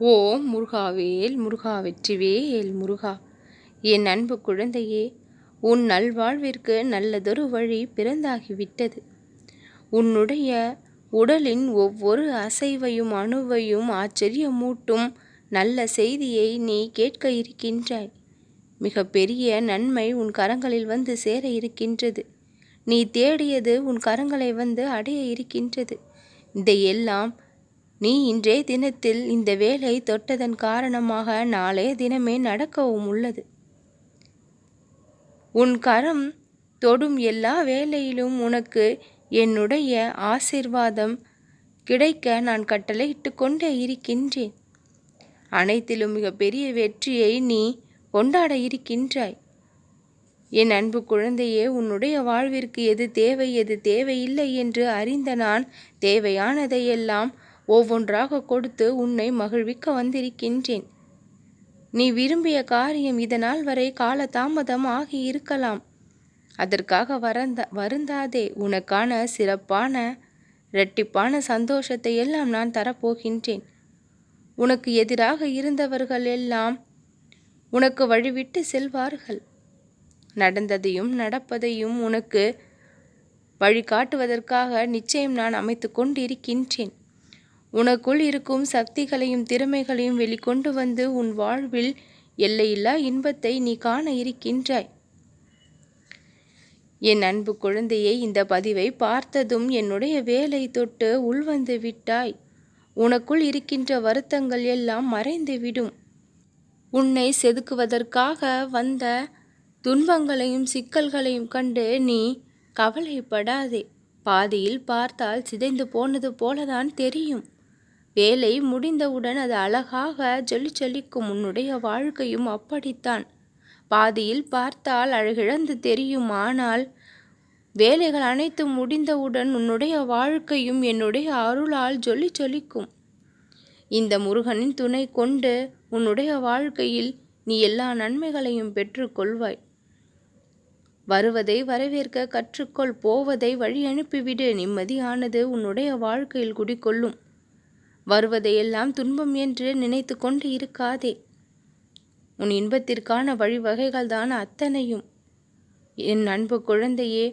ஓ முருகாவேல் முருகா வெற்றிவேல் முருகா. என் அன்பு குழந்தையே உன் நல்வாழ்விற்கு நல்லதொரு வழி பிறந்தாகிவிட்டது. உன்னுடைய உடலின் ஒவ்வொரு அசைவையும் அணுவையும் ஆச்சரியமூட்டும் நல்ல செய்தியை நீ கேட்க இருக்கின்றாய். மிக பெரிய நன்மை உன் கரங்களில் வந்து சேர இருக்கின்றது. நீ தேடியது உன் கரங்களை வந்து அடைய இருக்கின்றது. இதையெல்லாம் நீ இன்றே தினத்தில் இந்த வேலை தொட்டதன் காரணமாக நாளைய தினமே நடக்கவும் உள்ளது. உன் கரம் தொடும் எல்லா வேலையிலும் உனக்கு என்னுடைய ஆசிர்வாதம் கிடைக்க நான் கட்டளையிட்டு கொண்டே இருக்கின்றேன். அனைத்திலும் மிகப்பெரிய வெற்றியை நீ கொண்டாட இருக்கின்றாய். என் அன்பு குழந்தையே உன்னுடைய வாழ்விற்கு எது தேவை எது தேவையில்லை என்று அறிந்த நான் தேவையானதையெல்லாம் ஒவ்வொன்றாக கொடுத்து உன்னை மகிழ்விக்க வந்திருக்கின்றேன். நீ விரும்பிய காரியம் இதனால் வரை கால தாமதம் ஆகி இருக்கலாம். அதற்காக வரந்த வருந்தாதே. உனக்கான சிறப்பான இரட்டிப்பான சந்தோஷத்தை எல்லாம் நான் தரப்போகின்றேன். உனக்கு எதிராக இருந்தவர்கள் எல்லாம் உனக்கு வழிவிட்டு செல்வார்கள். நடந்ததையும் நடப்பதையும் உனக்கு வழிகாட்டுவதற்காக நிச்சயம் நான் அமைத்து கொண்டிருக்கின்றேன். உனக்குள் இருக்கும் சக்திகளையும் திறமைகளையும் வெளிக்கொண்டு வந்து உன் வாழ்வில் எல்லையில்லா இன்பத்தை நீ காண இருக்கின்றாய். என் அன்பு குழந்தையை இந்த பதிவை பார்த்ததும் என்னுடைய வேலை தொட்டு உள்வந்து விட்டாய். உனக்குள் இருக்கின்ற வருத்தங்கள் எல்லாம் மறைந்துவிடும். உன்னை செதுக்குவதற்காக வந்த துன்பங்களையும் சிக்கல்களையும் கண்டு நீ கவலைப்படாதே. பாதியில் பார்த்தால் சிதைந்து போனது போலதான் தெரியும். வேலை முடிந்தவுடன் அது அழகாக ஜொலி ஜொலிக்கும் உன்னுடைய வாழ்க்கையும் அப்படித்தான். பாதியில் பார்த்தால் அழகிழந்து தெரியும் ஆனால் வேலைகள் அனைத்தும் முடிந்தவுடன் உன்னுடைய வாழ்க்கையும் என்னுடைய அருளால் ஜொலி ஜொலிக்கும் இந்த முருகனின் துணை கொண்டு உன்னுடைய வாழ்க்கையில் நீ எல்லா நன்மைகளையும் பெற்றுக்கொள்வாய் வருவதை வரவேற்க கற்றுக்கொள் போவதை வழி அனுப்பிவிடு நிம்மதியானது உன்னுடைய வாழ்க்கையில் குடிக்கொள்ளும் வருவதையெல்லாம் துன்பம் என்று நினைத்து கொண்டு இருக்காதே. உன் இன்பத்திற்கான வழிவகைகள் தான் அத்தனையும். என் அன்பு குழந்தையே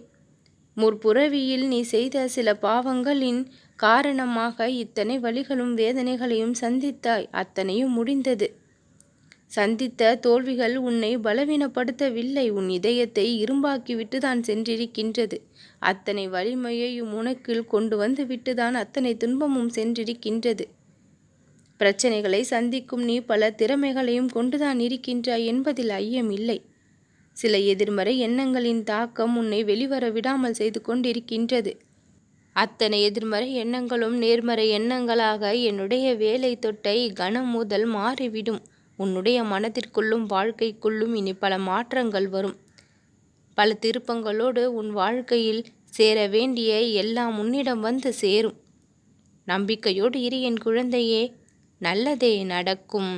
முற்புறவியில் நீ செய்த சில பாவங்களின் காரணமாக இத்தனை வழிகளும் வேதனைகளையும் சந்தித்தாய். அத்தனையும் முடிந்தது. சந்தித்த தோல்விகள் உன்னை பலவீனப்படுத்தவில்லை. உன் இதயத்தை இரும்பாக்கிவிட்டு தான் சென்றிருக்கின்றது. அத்தனை வலிமையையும் உனக்கில் கொண்டு வந்து விட்டுதான் அத்தனை துன்பமும் சென்றிருக்கின்றது. பிரச்சனைகளை சந்திக்கும் நீ பல திறமைகளையும் கொண்டுதான் இருக்கின்றாய் என்பதில் ஐயம் இல்லை சில எதிர்மறை எண்ணங்களின் தாக்கம் உன்னை வெளிவர விடாமல் செய்து கொண்டிருக்கின்றது. அத்தனை எதிர்மறை எண்ணங்களும் நேர்மறை எண்ணங்களாக என்னுடைய வேலை தொட்டை கனம் முதல் மாறிவிடும். உன்னுடைய மனத்திற்குள்ளும் வாழ்க்கைக்குள்ளும் இனி பல மாற்றங்கள் வரும். பல திருப்பங்களோடு உன் வாழ்க்கையில் சேர வேண்டிய எல்லாம் உன்னிடம் வந்து சேரும். நம்பிக்கையோடு இரு என் குழந்தையே நல்லதே நடக்கும்.